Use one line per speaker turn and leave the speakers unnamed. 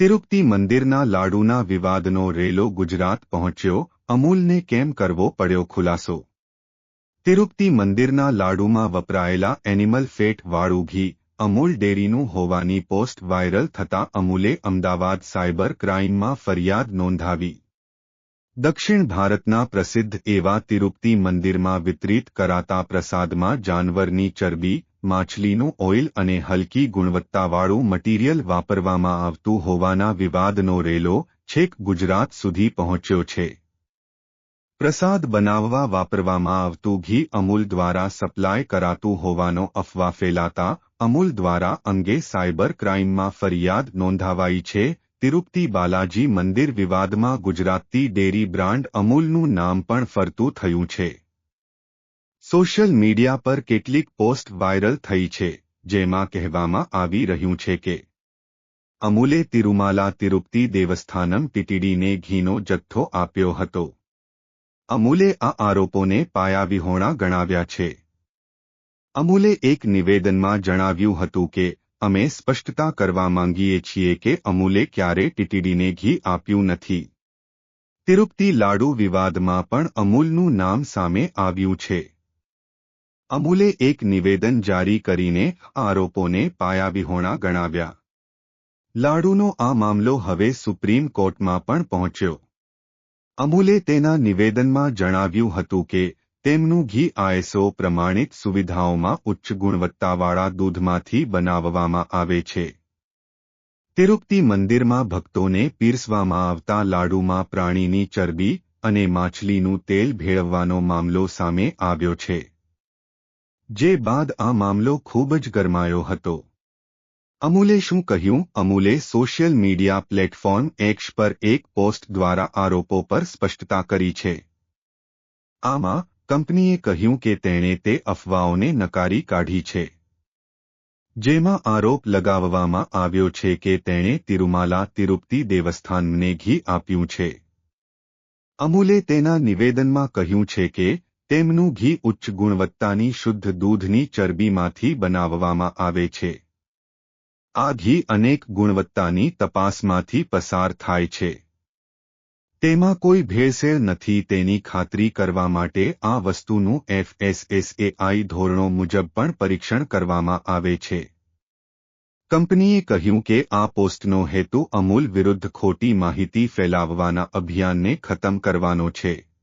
તિરુપતિ મંદિરના લાડુના વિવાદનો રેલો ગુજરાત પહોંચ્યો, અમૂલને કેમ કરવો પડ્યો ખુલાસો? તિરુપતિ મંદિરના લાડુમાં વપરાયેલા એનિમલ ફેટ વાળું ઘી, અમૂલ ડેરીનું હોવાની પોસ્ટ વાયરલ થતા અમૂલે અમદાવાદ સાયબર ક્રાઇમમાં ફરિયાદ નોંધાવી. દક્ષિણ ભારતના પ્રસિદ્ધ એવા તિરુપતિ મંદિરમાં વિતરિત કરાતા પ્રસાદમાં જાનવરની ચરબી માછલીનું ઓઇલ અને હલકી ગુણવત્તાવાળું મટીરિયલ વાપરવામાં આવતું હોવાના વિવાદનો રેલો છેક ગુજરાત સુધી પહોંચ્યો છે. પ્રસાદ બનાવવા વાપરવામાં આવતું ઘી અમૂલ દ્વારા સપ્લાય કરાતું હોવાનો અફવા ફેલાતા અમૂલ દ્વારા અંગે સાયબર ક્રાઇમમાં ફરિયાદ નોંધાવાઈ છે. તિરુપતિ બાલાજી મંદિર વિવાદમાં ગુજરાતી ડેરી બ્રાન્ડ અમૂલનું નામ પણ ફરતું થયું છે. સોશિયલ મીડિયા પર કેટલીક પોસ્ટ વાયરલ થઈ છે, જેમાં કહેવામાં આવી રહ્યું છે કે, અમૂલે તિરુમાલા તિરુપતિ દેવસ્થાનમ ટીટીડીને ઘીનો જથ્થો આપ્યો હતો. અમૂલે આ આરોપોને પાયાવિહોણા ગણાવ્યા છે. અમૂલે એક નિવેદનમાં જણાવ્યું હતું કે, અમે સ્પષ્ટતા કરવા માંગીએ છીએ કે અમૂલે ક્યારે ટીટીડીને ઘી આપ્યું નથી. તિરુપતિ લાડુ વિવાદમાં પણ અમૂલનું નામ સામે આવ્યું છે. અમૂલે એક નિવેદન જારી કરીને આરોપોને પાયાવિહોણા ગણાવ્યા. લાડુનો આ મામલો હવે સુપ્રીમ કોર્ટમાં પણ પહોંચ્યો. અમૂલે તેના નિવેદનમાં જણાવ્યું હતું કે, તેમનું ઘી આઈએસઓ પ્રમાણિત સુવિધાઓમાં ઉચ્ચ ગુણવત્તાવાળા દૂધમાંથી બનાવવામાં આવે છે. તિરુપતિ મંદિરમાં ભક્તોને પીરસવામાં આવતા લાડુમાં પ્રાણીની ચરબી અને માછલીનું તેલ ભેળવવાનો મામલો સામે આવ્યો છે. જે બાદ આ મામલો ખૂબ જ ગરમાયો હતો. અમૂલે શું કહ્યું? અમૂલે સોશિયલ મીડિયા પ્લેટફોર્મ એક્સ પર એક પોસ્ટ દ્વારા આરોપો પર સ્પષ્ટતા કરી છે. આમાં કંપનીએ કહ્યું કે તેણે તે અફવાઓને નકારી કાઢી છે. જેમાં આરોપ લગાવવામાં આવ્યો છે કે તેણે તિરુમાલા તિરુપતિ દેવસ્થાનને ઘી આપ્યું છે. અમૂલે તેના નિવેદનમાં કહ્યું છે કે તેમનું ઘી ઉચ્ચ ગુણવત્તાની શુદ્ધ દૂધની ચરબીમાંથી બનાવવામાં આવે છે. આ ઘી અનેક ગુણવત્તાની તપાસમાંથી પસાર થાય છે. તેમાં કોઈ ભેળસેળ નથી, તેની ખાતરી કરવા માટે આ વસ્તુનું એફએસએસએઆઈ ધોરણો મુજબ પણ પરીક્ષણ કરવામાં આવે છે. કંપનીએ કહ્યું કે આ પોસ્ટનો હેતુ અમૂલ વિરુદ્ધ ખોટી માહિતી ફેલાવવાના અભિયાનને ખતમ કરવાનો છે.